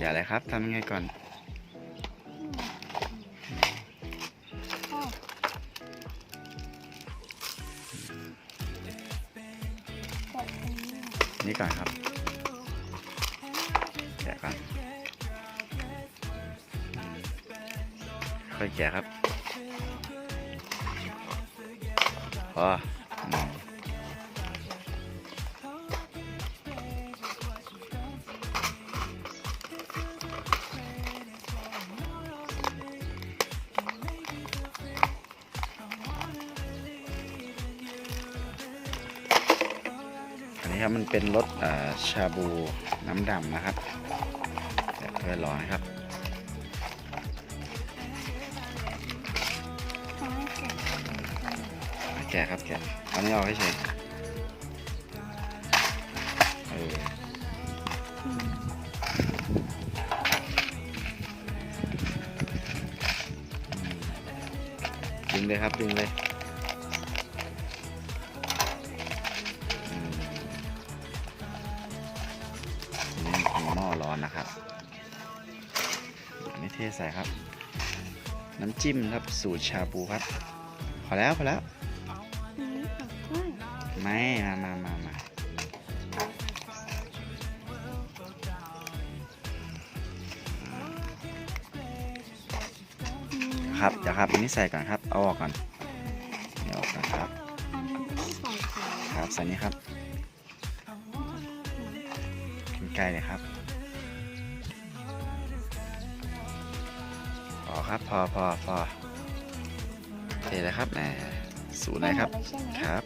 แกะอะไรครับทำยังไงก่อนนี่ก่อนครับ แกะก่อนค่อยแกะครับพออื นนี้ครับมันเป็นรสชาบูน้ำดำนะครับแกะเพื่อรอนะครับแกะครับแกะอานี้ออกให้เฉยเออดึงเลยครับดึงเลย นะครับอันนี้เทใส่ครับ น้ำจิ้มครับสูตรชาบูครับ พอแล้วพอแล้วไม่มามามามาครับเดี๋ยวครับอันนี้ใส่ก่อนครับเอาออกก่อนนี่ออกก่อนครับอันนี้ต้องใส่ก่อนครับใส่นี้ครับใกล้เลยครับ ครับ พอพอพอโอเคเลยครับแหมสูตรไหนครับหมดแล้วใช่ไหมครับ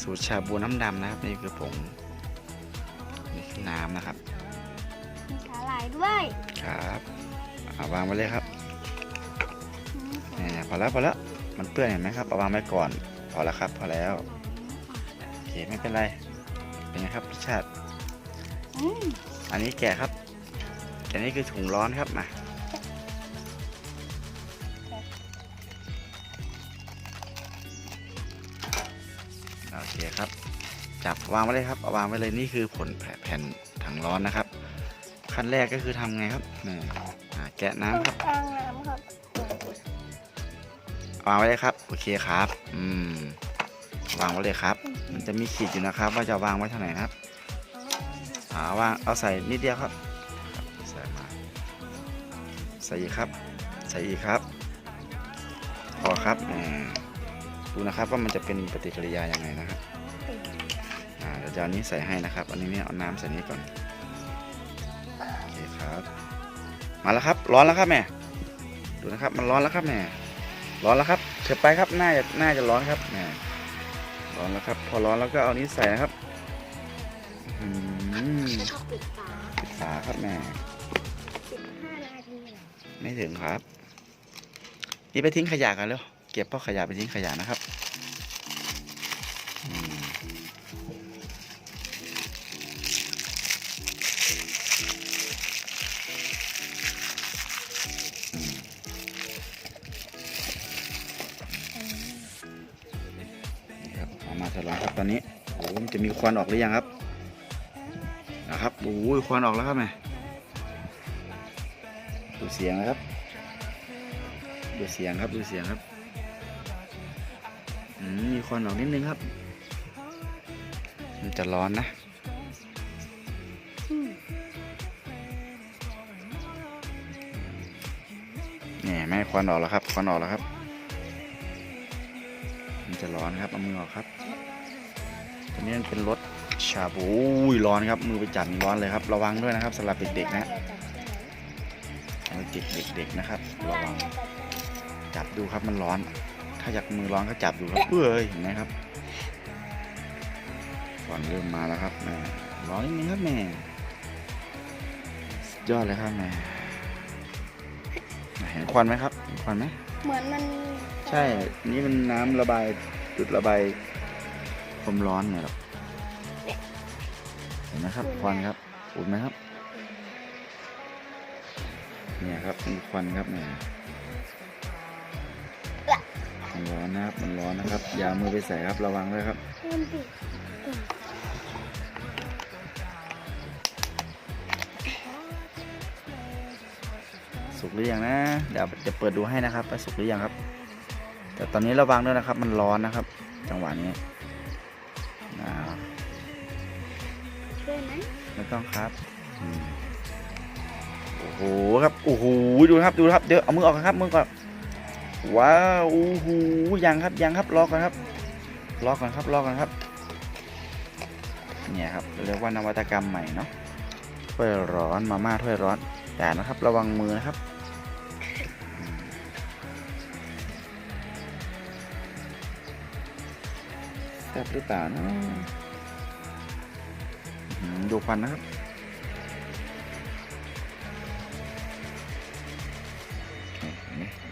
สูตรชาบูน้ำดำนะครับ นี่คือผงนี่คือน้ำนะครับ มีสาหร่ายด้วย ครับเอาวางไว้เลยครับอืมเนี่ยพอแล้วพอแล้วมันเปื้อนเห็นไหมครับเอาวางไว้ก่อน พอแล้วครับ พอแล้ว โอเคไม่เป็นไร เป็นไงครับรสชาติอืมอันนี้แกะครับ อันนี้คือถุงร้อนครับมา เคครับ จับวางไว้เลยครับเอาวางไว้เลยนี่คือผลแผ่นถังร้อนนะครับ ขั้นแรกก็คือทำไงครับนี่อ่าแกะน้ำครับกลางน้ำครับวางไว้เลยครับโอเคครับอืมวางไว้เลยครับ มันจะมีขีดอยู่นะครับ ว่าจะวางไว้เท่าไหร่นะครับอ่าวางเอาใส่นิดเดียวครับครับใส่มาใส่อีกครับ ใส่อีกครับพอครับอืม ดูนะครับว่ามันจะเป็นปฏิกิริยาอยังไงนะครับเดี๋ยวจะเอานี้ใส่ให้นะครับ อันนี้เนี่ยเอาน้ำใส่นี้ก่อนโอเคครับ มาแล้วครับ ร้อนแล้วครับแม่ดูนะครับ มันร้อนแล้วครับแม่ร้อนแล้วครับเถิบไปครับน่าจะน่าจะร้อนครับแหมร้อนแล้วครับ พอร้อนแล้วก็เอานี้ใส่นะครับอืมปิดฝาปิดฝาครับแม่สิบห้านาทีหรอไม่ถึงครับ นี่ไปทิ้งขยะกันเร็ว เก็บพวกขยะไปทิ้งขยะนะครับมนี่ครับเอามาทดลองครับตอนนี้โอ้โหมันจะมีควันออกหรือยังครับนะครับโอ้ยควันออกแล้วครับแม่ดูเสียงนะครับ ดูเสียงครับดูเสียงครับ มีควันออกนิดนึงครับ มันจะร้อนนะนี่แม่ควันออกแล้วครับ ควันออกแล้วครับ มันจะร้อนครับ เอามือออกครับตัวนี้มันเป็นรสชาบูอุ้ยร้อนครับ มือไปจับร้อนเลยครับ ระวังด้วยนะครับสำหรับเด็กๆนะสำหรับเด็กๆนะครับ ระวัง จับดูครับมันร้อน ถ้าอยากมือร้อนก็จับดูครับเอ้ยเห็นไหมครับควันเริ่มมาแล้วครับแม่ร้อนนิดนึงครับแม่สุดยอดเลยครับแม่เห็นควันไหมครับเห็นควันไหมเหมือนมันใช่ นี่มันน้ำระบายจุดระบายความร้อนเนี่ยหรอกเห็นไหมครับควันครับอุ่นไหมครับ เนี่ยครับมีควันครับเนี่ย มันร้อนนะครับ มันร้อนนะครับ อย่ามือไปใส่ครับ ระวังด้วยครับเพิ่มปิดสุกหรือยังนะ เดี๋ยวจะเปิดดูให้นะครับว่าสุกหรือยังครับ แต่ตอนนี้ระวังด้วยนะครับ มันร้อนนะครับ จังหวะนี้อ่าช่วยไหมไม่ต้องครับโอ้โหครับ โอ้โห ดูครับ ดูครับ เดี๋ยวเอามือออกครับ มือก่อน ว้าวโอ้โหยังครับยังครับรอก่อนครับรอก่อนครับรอก่อนครับ เนี่ยครับเรียกว่านวัตกรรมใหม่เนาะถ้วยร้อนมาม่าถ้วยร้อนแต่นะครับ ระวังมือนะครับแซ่บหรือเปล่านะดูควันนะครับ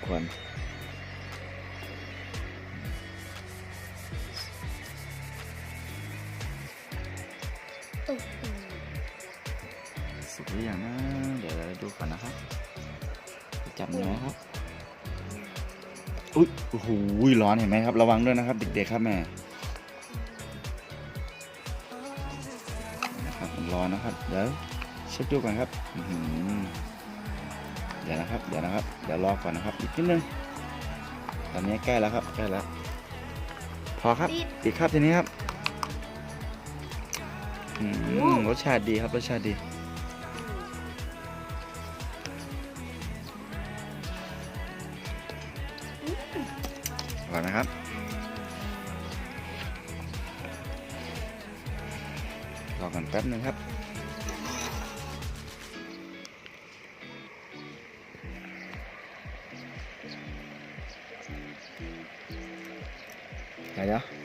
ควัน จับเนื้อครับอุ้ยโอ้โหร้อนเห็นไหมครับ ระวังด้วยนะครับ เด็กๆครับแม่นะครับมันร้อนนะครับ เดี๋ยวเช็คดูก่อนครับอื้อหือเดี๋ยวนะครับ เดี๋ยวนะครับ เดี๋ยวรอก่อนนะครับ อีกนิดนึง ตอนนี้ใกล้แล้วครับ ใกล้แล้ว พอครับติดอีกครับทีนี้ครับอืมรสชาติดีครับ รสชาติดี ก่อนนะครับ รอกันแป๊บนึงครับเดี๋ยว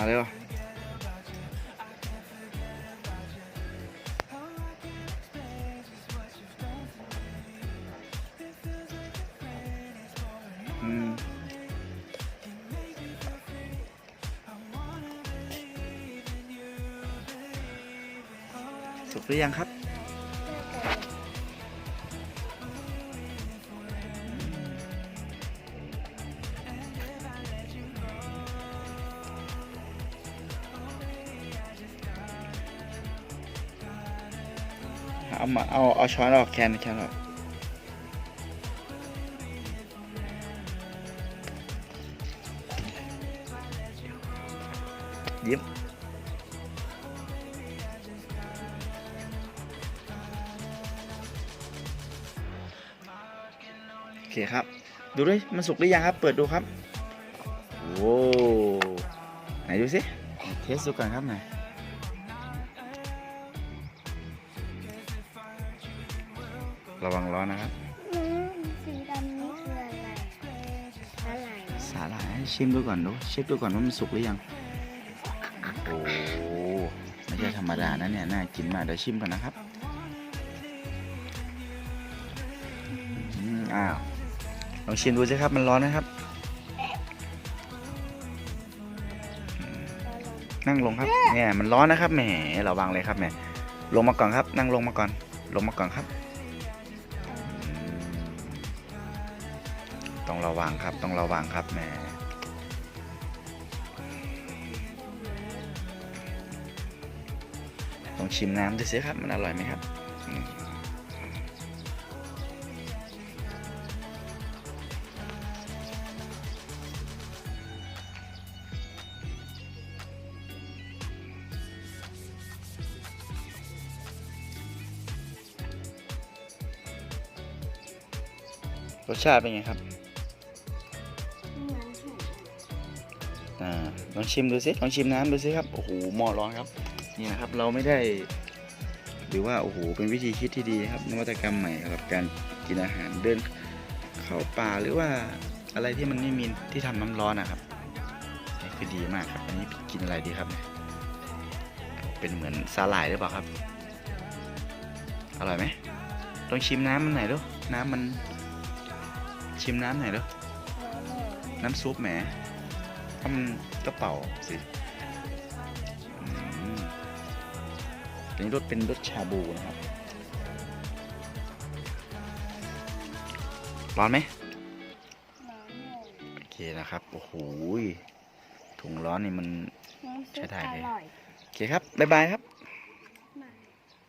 อาเร็วอืมสุกหรือยังครับ เอามาเอาเอาช้อนออกแคนแคนออกยิ้มโอเคครับ ดูด้วยมันสุกหรือยังครับ เปิดดูครับโว้ไหนดูสิเทสดูก่อนครับไหนอย ระวังร้อนนะครับอืมสีดำนี่คืออะไรอะไรสาหร่ายให้ชิมดูก่อนดูเช็คดูก่อนว่ามันสุกหรือยังโอ้โหไม่ใช่ธรรมดานะเนี่ยน่ากินมากเดี๋ยวชิมก่อนนะครับอืมอ้าวลองชิมดูสิครับมันร้อนนะครับอืมนั่งลงครับเนี่ยมันร้อนนะครับแหมระวังเลยครับแหมลงมาก่อนครับ นั่งลงมาก่อน ลงมาก่อนครับ ต้องระวังครับ ต้องระวังครับแหมลองชิมน้ำดูสิครับ มันอร่อยไหมครับรสชาติเป็นไงครับ ลองชิมดูสิลองชิมน้ำดูสิครับโอ้โหหม้อร้อนครับนี่นะครับเราไม่ได้ หรือว่าโอ้โหเป็นวิธีคิดที่ดีครับ นวัตกรรมใหม่สำหรับการกินอาหารเดินเขาป่าหรือว่าอะไรที่มันไม่มีที่ทำน้ำร้อนนะครับนี่คือดีมากครับอันนี้กินอะไรดีครับเนี่ยเป็นเหมือนสาหร่ายหรือเปล่าครับ อร่อยไหมลองชิมน้ำมันหน่อยดูน้ำมัน ชิมน้ำหน่อยดูน้ำซุปแหม อืมก็เป๋าสิอันนรถเป็นรสชาบูนะครับ ร้อนไหมโอเคนะครับ โอ้โหถุงร้อนนี่มันใช้ได้เลย โอเคครับ บ๊ายบายครับ